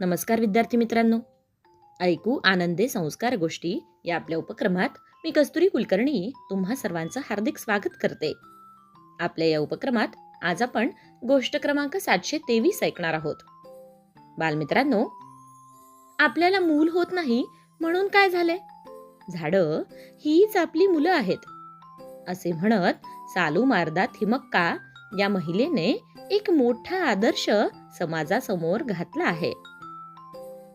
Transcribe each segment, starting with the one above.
नमस्कार विद्यार्थी मित्रांनो. ऐकू आनंदे संस्कार गोष्टी या आपल्या उपक्रमात मी कस्तुरी कुलकर्णी तुम्हा सर्वांचं हार्दिक स्वागत करते. आपल्या या उपक्रमात आज आपण गोष्ट क्रमांक सातशे तेवीस ऐकणार आहोत. बालमित्रांनो आपल्याला मूल होत नाही म्हणून काय झाले झाडं हीच आपली मुलं आहेत. असे म्हणत सालू मारदा थिमक्का या महिलेने एक मोठा आदर्श समाजासमोर घातला आहे.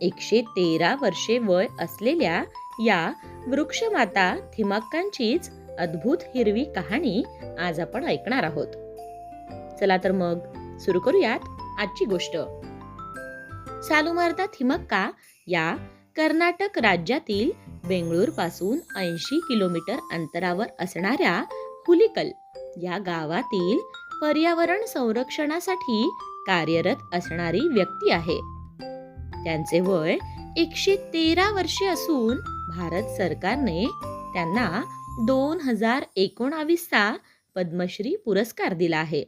एकशे तेरा वर्षे वय असलेल्या या वृक्षमाता थिमक्कांचीच अद्भुत हिरवी कहाणी आज आपण ऐकणार आहोत. चला तर मग सुरू करूयात आजची गोष्ट. सालुमार्दा थिमक्का या कर्नाटक राज्यातील बेंगळूरपासून ऐंशी किलोमीटर अंतरावर असणाऱ्या हुलिकल या गावातील पर्यावरण संरक्षणासाठी कार्यरत असणारी व्यक्ती आहे. त्यांचे वय एकशे तेरा वर्षे असून भारत सरकारने त्यांना दोन हजार एकोणावीसचा पद्मश्री पुरस्कार दिला आहे.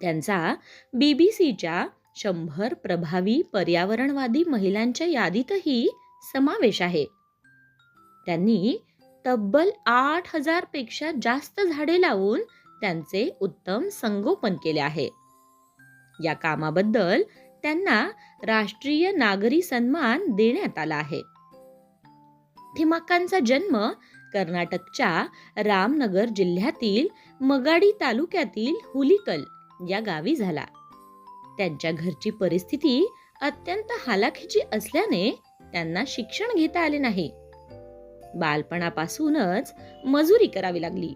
त्यांचा बीबीसीच्या शंभर प्रभावी पर्यावरणवादी महिलांच्या यादीतही समावेश आहे. त्यांनी तब्बल आठ हजारपेक्षा जास्त झाडे लावून त्यांचे उत्तम संगोपन केले आहे. या कामाबद्दल त्यांना राष्ट्रीय नागरी सन्मान देण्यात आला आहे. थिमाक्कांचा जन्म कर्नाटकच्या रामनगर जिल्ह्यातील मगाडी तालुक्यातील हुलिकल या गावी झाला. त्यांच्या घरची परिस्थिती अत्यंत हालाखीची असल्याने त्यांना शिक्षण घेता आले नाही. बालपणापासूनच मजुरी करावी लागली.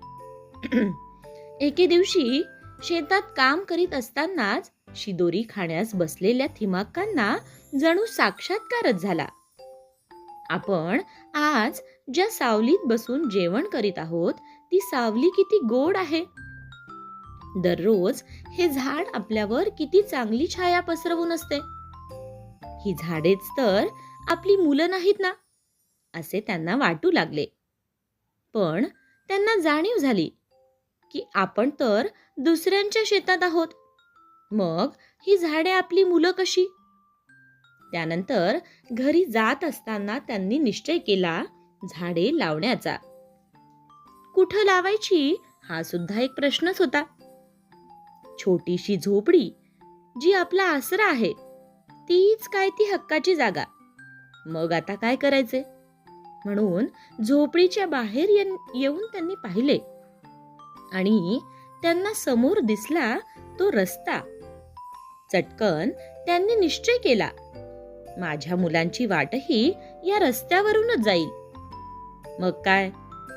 एके दिवशी शेतात काम करीत असतानाच शिदोरी खाण्यास बसलेल्या थिमाक्कांना जणू साक्षात्कारच झाला. आपण आज ज्या सावलीत बसून जेवण करीत आहोत ती सावली किती गोड आहे. दररोज हे झाड आपल्यावर किती चांगली छाया पसरवून असते. ही झाडेच तर आपली मुलं नाहीत ना असे त्यांना वाटू लागले. पण त्यांना जाणीव झाली की आपण तर दुसऱ्यांच्या शेतात आहोत. मग ही झाडे आपली मुलं कशी? त्यानंतर घरी जात असताना त्यांनी निश्चय केला झाडे लावण्याचा. कुठं लावायची? हा सुद्धा एक प्रश्नच होता. छोटीशी झोपडी जी आपला आसरा आहे तीच काय ती हक्काची जागा. मग आता काय करायचे? म्हणून झोपडीच्या बाहेर येऊन त्यांनी पाहिले. आणि त्यांना समोर दिसला तो रस्ता. चटकन त्यांनी निश्चय केला. माझ्या मुलांची वाटही या रस्त्यावरूनच जाईल. मग काय?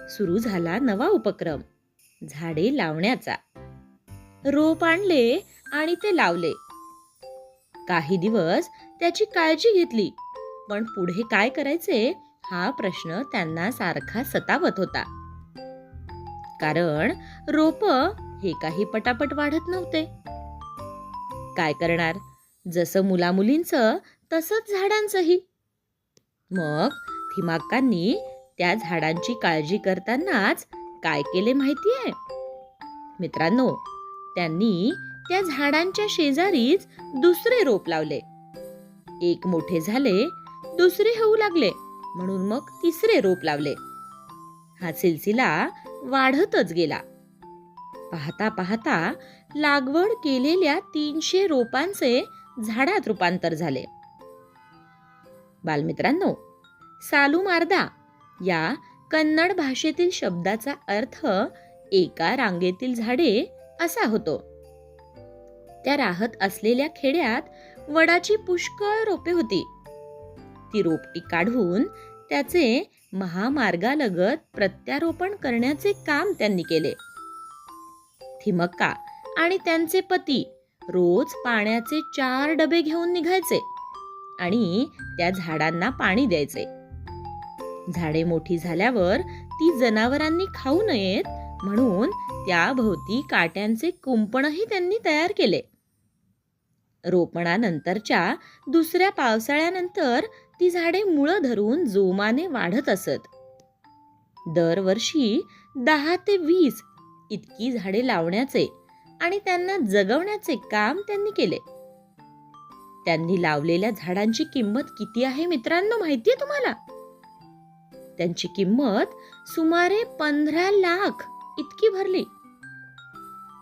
सुरू झाला नवा उपक्रम. झाडे लावण्याचा. रोप आणले आणि ते लावले. काही दिवस त्याची काळजी घेतली पण पुढे काय करायचे हा प्रश्न त्यांना सारखा सतावत होता. कारण रोप हे काही पटापट वाढत नव्हते. काय करणार? जसं मुलामुलींचं तसंच झाडांचंही. मग थिमाक्कांनी त्या झाडांची काळजी करतानाच काय केले माहितीये? मित्रांनो त्यांनी त्या झाडांच्या शेजारीच दुसरे रोप लावले. एक मोठे झाले दुसरे होऊ लागले म्हणून मग तिसरे रोप लावले. हा सिलसिला वाढतच गेला. पाहता पाहता लागवड केलेल्या तीनशे रोपांचे झाडात रूपांतर झाले. बालमित्रांनो सालूमार्दा या कन्नड भाषेतील शब्दाचा अर्थ एका रांगेतील झाडे असा होतो. त्या राहत असलेल्या खेड्यात वडाची पुष्कळ रोपे होती. ती रोपटी काढून त्याचे महामार्गालगत प्रत्यारोपण करण्याचे काम त्यांनी केले. थिमक्का आणि त्यांचे पती रोज पाण्याचे चार डबे घेऊन निघायचे आणि त्या झाडांना पाणी द्यायचे. झाडे मोठी झाल्यावर ती जनावरांनी खाऊ नयेत म्हणून त्याभोवती काट्यांचे कुंपणही त्यांनी तयार केले. रोपणानंतरच्या दुसऱ्या पावसाळ्यानंतर ती झाडे मुळं धरून जोमाने वाढत असत. दरवर्षी दहा ते वीस इतकी झाडे लावण्याचे आणि त्यांना जगवण्याचे काम त्यांनी केले. त्यांनी लावलेल्या झाडांची किंमत किती आहे मित्रांनो माहितीये तुम्हाला? त्यांची किंमत सुमारे पंधरा लाख इतकी भरली.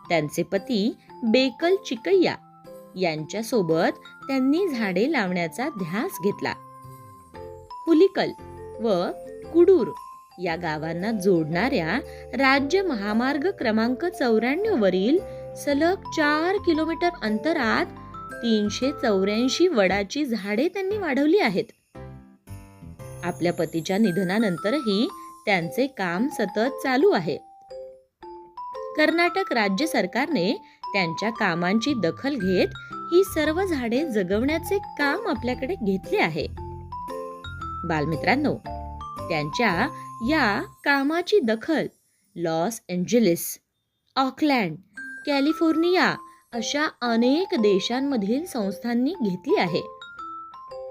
त्यांचे पती बेकल चिकय्या यांच्यासोबत त्यांनी झाडे लावण्याचा ध्यास घेतला. हुलिकल व कुडूर या गावांना जोडणाऱ्या राज्य महामार्ग क्रमांक चौऱ्याण्णव वरील सलग चार किलोमीटर अंतरात तीनशे चौऱ्याऐंशी वडाची झाडे त्यांनी वाढवली आहेत. आपल्या पतीच्या निधनानंतरही त्यांचे काम सतत चालू आहे. कर्नाटक राज्य सरकारने त्यांच्या कामांची दखल घेत ही सर्व झाडे जगवण्याचे काम आपल्याकडे घेतले आहे. बालमित्रांनो त्यांच्या या कामाची दखल लॉस एंजेलिस ऑकलँड कॅलिफोर्निया अशा अनेक देशांमधील संस्थांनी घेतली आहे.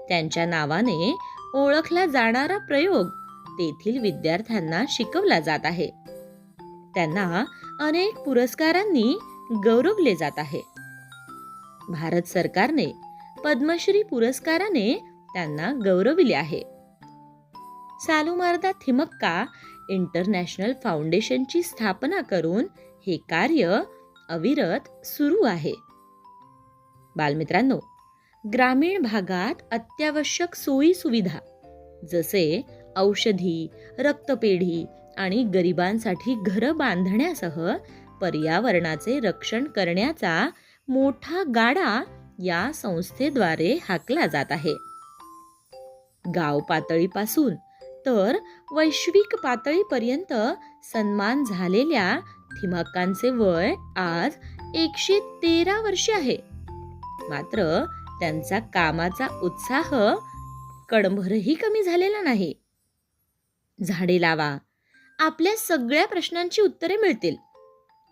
त्यांच्या नावाने ओळखला जाणारा प्रयोग तेथील विद्यार्थ्यांना शिकवला जात आहे. त्यांना अनेक पुरस्कारांनी गौरवले जात आहे. भारत सरकारने पद्मश्री पुरस्काराने त्यांना गौरविले आहे. सालुमारदा थिमक्का इंटरनॅशनल फाउंडेशनची स्थापना करून हे कार्य अविरत सुरू आहे. बालमित्रांनो ग्रामीण भागात अत्यावश्यक सोयी सुविधा जसे औषधी रक्तपेढी आणि गरिबांसाठी घरं बांधण्यासह पर्यावरणाचे रक्षण करण्याचा मोठा गाडा या संस्थेद्वारे हाकला जात आहे. गाव पातळीपासून तर वैश्विक पातळीपर्यंत सन्मान झालेल्या थिमाकांचे वय आज एकशे तेरा वर्षे आहे. मात्र त्यांचा कामाचा उत्साह कडंभरही कमी झालेला नाही. झाडे लावा आपल्या सगळ्या प्रश्नांची उत्तरे मिळतील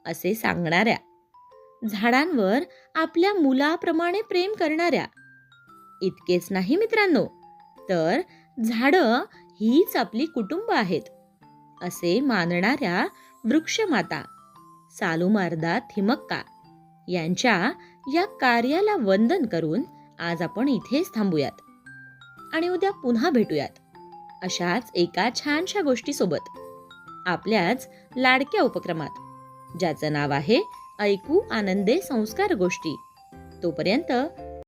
असे सांगणाऱ्या झाडांवर आपल्या मुलाप्रमाणे प्रेम करणाऱ्या. इतकेच नाही मित्रांनो तर झाडं हीच आपली कुटुंब आहेत असे मानणाऱ्या वृक्षमाता सालुमारदा थिमक्का यांच्या या कार्याला वंदन करून आज आपण इथेच थांबूयात आणि उद्या पुन्हा भेटूयात अशाच एका छानशा गोष्टीसोबत आपल्याच लाडक्या उपक्रमात ज्याचं नाव आहे ऐकू आनंदे संस्कार गोष्टी. तोपर्यंत